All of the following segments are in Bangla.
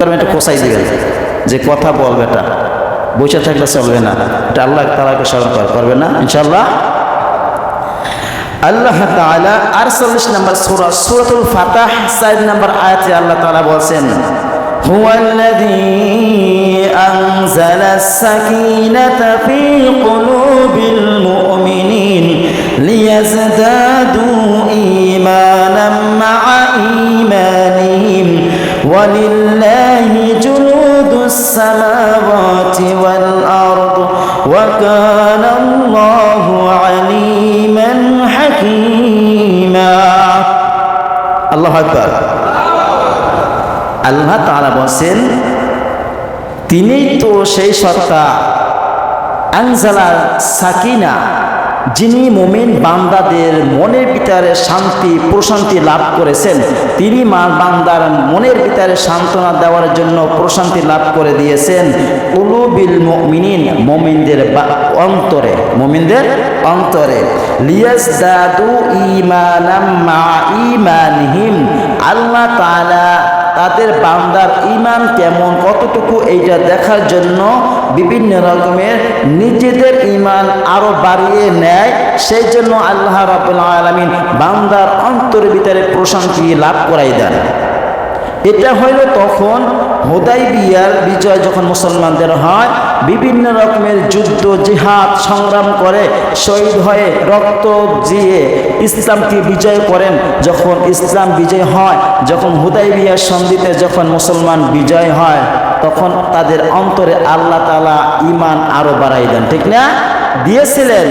কারণ এটা কোসাই দিবেন যে কথা বল বেটা বসে থাকলে চলবে না এটা আল্লাহ তালাকে স্মরণ কর করবে না ইনশাল্লাহ আল্লাহ তাআলা আটচল্লিশ নম্বর সূরা সূরাতুল ফাতাহ চার নম্বর আয়াতে আল্লাহ তাআলা বলছেন هو الذي أنزل السكينة في قلوب ولله جنود السماوات والأرض وكان الله عليما حكيما الله أكبر আল্লাহ তাআলা বলছেন তিনিই তো সেই সত্তা আনজালা সাকিনা যিনি মুমিন বান্দাদের মনের ভিতরে শান্তি, প্রশান্তি লাভ করেছেন, তিনি মা বান্দার মনের ভিতরে সান্ত্বনা দেওয়ার জন্য প্রশান্তি লাভ করে দিয়েছেন। উলুবিল মুমিনিন, মুমিনদের অন্তরে মুমিনদের অন্তরে। লিয়াজদাদু ঈমানাম মা ঈমানহিম। আল্লাহ তাআলা তাদের বান্দার ইমান কেমন, কতটুকু এইটা দেখার জন্য বিভিন্ন রকমের নিজেদের ইমান আরও বাড়িয়ে নেয়। সেই জন্য আল্লাহ রাবুল আলমিন বান্দার অন্তর ভিতরে প্রশান্তি লাভ করাই দেন। এটা হইল তখন হোদাই বিয়ার বিজয় যখন মুসলমানদের হয়, বিভিন্ন রকমের যুদ্ধ, জিহাদ সংগ্রাম করে, শহীদ হয়ে রক্ত দিয়ে ইসলামকে বিজয় করেন। যখন ইসলাম বিজয় হয়, যখন হুদাই বিয়ার সন্ধিতে যখন মুসলমান বিজয় হয়, তখন তাদের অন্তরে আল্লাহ তালা ইমান আরও বাড়াই দেন, ঠিক না? দিয়েছিলেন।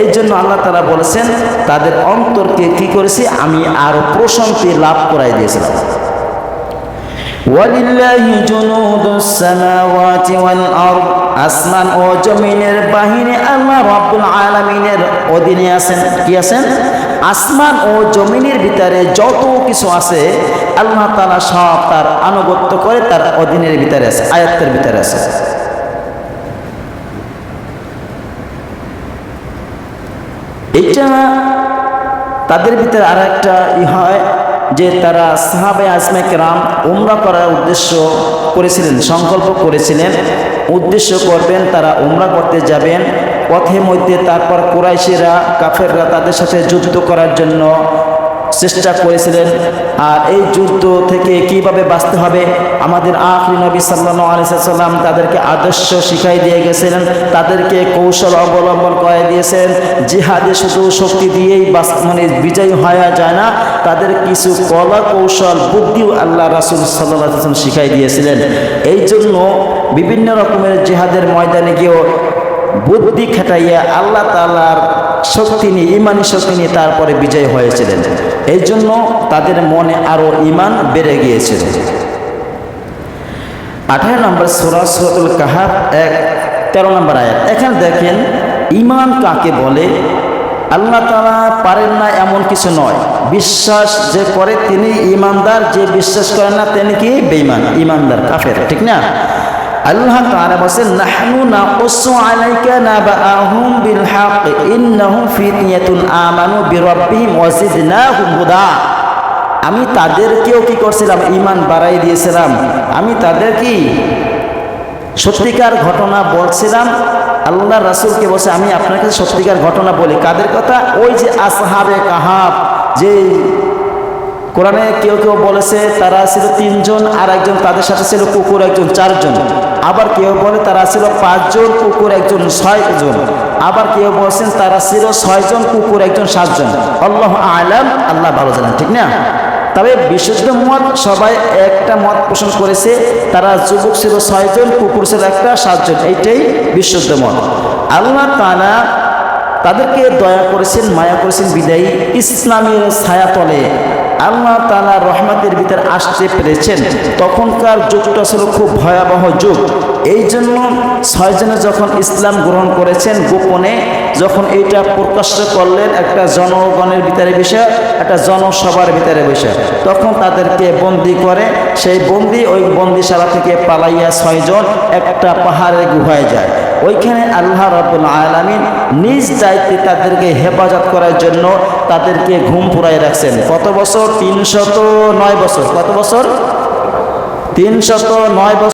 এই জন্য আল্লাহ তালা বলেছেন, তাদের অন্তরকে কি করেছি? আমি আরও প্রশান্তি লাভ করাই দিয়েছিলাম। ওয়ালিল্লাহি জুনুদুস সামাওয়াতি ওয়াল আরদ, আসমান ও জমিনের বাহিনী আল্লাহ রাব্বুল আলামিনের অধীনে আছেন। কি আছেন? আসমান ও জমিনের ভিতরে যত কিছু আছে, আল্লাহ তাআলা সব তার আনুগত্য করে তার অধীনের ভিতরে আছে, আয়াতের ভিতরে আছে। এটা তাদের ভিতরে আর একটা ই হয় যে তারা সাহাবে আজমেক রাম উমরা করার উদ্দেশ্য করেছিলেন, সংকল্প করেছিলেন, উদ্দেশ্য করবেন, তারা উমরা করতে যাবেন। পথে মধ্যে তারপর কুরাইশিরা, কাফেররা তাদের সাথে যুদ্ধ করার জন্য চেষ্টা করেছিলেন। আর এই যুদ্ধ থেকে কীভাবে বাঁচতে হবে? আমাদের আখরি নবী সাল্লাহ আলিয়াল্লাম তাদেরকে আদর্শ শিখাই দিয়ে গেছিলেন। তাদেরকে কৌশল অবলম্বন করে দিয়েছেন। জিহাদে শুধু শক্তি দিয়েই মানে বিজয়ী হওয়া যায় না। তাদের কিছু কলা কৌশল, বুদ্ধিও আল্লাহ রাসুল সাল্লাহ শিখাই দিয়েছিলেন। এই জন্য বিভিন্ন রকমের জিহাদের ময়দানে গিয়েও বুদ্ধি খাটাইয়া আল্লাহ তালার শক্তি নিয়ে, ইমানি শক্তি নিয়ে তারপরে বিজয় হয়েছিলেন। এই জন্য তাদের মনে আরও ইমান বেড়ে গিয়েছিল। আঠারো নম্বর সুরা সুরাতুল কাহাব এক, তেরো নম্বর আয়াত। এখানে দেখেন ইমান কাকে বলে? আল্লাহ তালা পারেন না এমন কিছু নয়। বিশ্বাস যে করে তিনি ইমানদার যে বিশ্বাস করেন না তিনি কি? বেঈমান ইমানদার কাফের, ঠিক না? আল্লাহ তাআলা বলেন নাহনু নাকুসু আলাইকা নাবাআহুম বিল হক ইন্নাহুম ফিতনিয়াতুন আমানু বিরাব্বিহিম ওয়া জিদনাহুম হুদা। আমি তাদেরকেও কি করছিলাম? ইমান বাড়াই দিয়েছিলাম। আমি তাদের কি সত্যিকার ঘটনা বলছিলাম? আল্লাহ রাসূলকে বসে আমি আপনাকে সত্যিকার ঘটনা বলি। কাদের কথা? ওই যে আসহাবে কাহাব, যে কোরআনে কেউ কেউ বলেছে, তারা ছিল তিনজন আর একজন তাদের সাথে ছিল কুকুর, একজন চারজন। আবার কেউ বলে, তারা ছিল পাঁচজন, কুকুর একজন ছয়জন। আবার কেউ বলছেন, তারা ছিল ছয়জন, কুকুর একজন সাতজন। আল্লাহ আলাম, আল্লাহ ভালো জানেন, ঠিক না? তবে বিশুদ্ধ মত সবাই একটা মত পোষণ করেছে, তারা যুবক ছিল ছয়জন, কুকুর ছিল একটা, সাতজন। এইটাই বিশুদ্ধ মত। আল্লাহ তালা তাদেরকে দয়া করেছেন, মায়া করেছেন, বিদায়ী ইসলামের ছায়াতলে। আল্লাহ তালা রহমাতের ভিতর আসতে পেরেছেন। তখনকার যুগটা ছিল খুব ভয়াবহ যুগ। এই জন্য ছয়জনে যখন ইসলাম গ্রহণ করেছেন গোপনে, যখন এইটা প্রকাশ্য করলেন একটা জনগণের ভিতরে বিষয় একটা জনসভার ভিতরে বিষয় তখন তাদেরকে বন্দি করে, সেই বন্দি, ওই বন্দিশালা থেকে পালাইয়া ছয়জন একটা পাহাড়ে গুহায় যায়। ওইখানে আল্লাহ রাবুল আলমিন নিজ দায়িত্বে তাদেরকে হেফাজত করার জন্য তাদেরকে ঘুম পুরাই রাখছেন। কত বছর? তিনশত নয় বছর। কত বছর? তিনশত নয় বছর।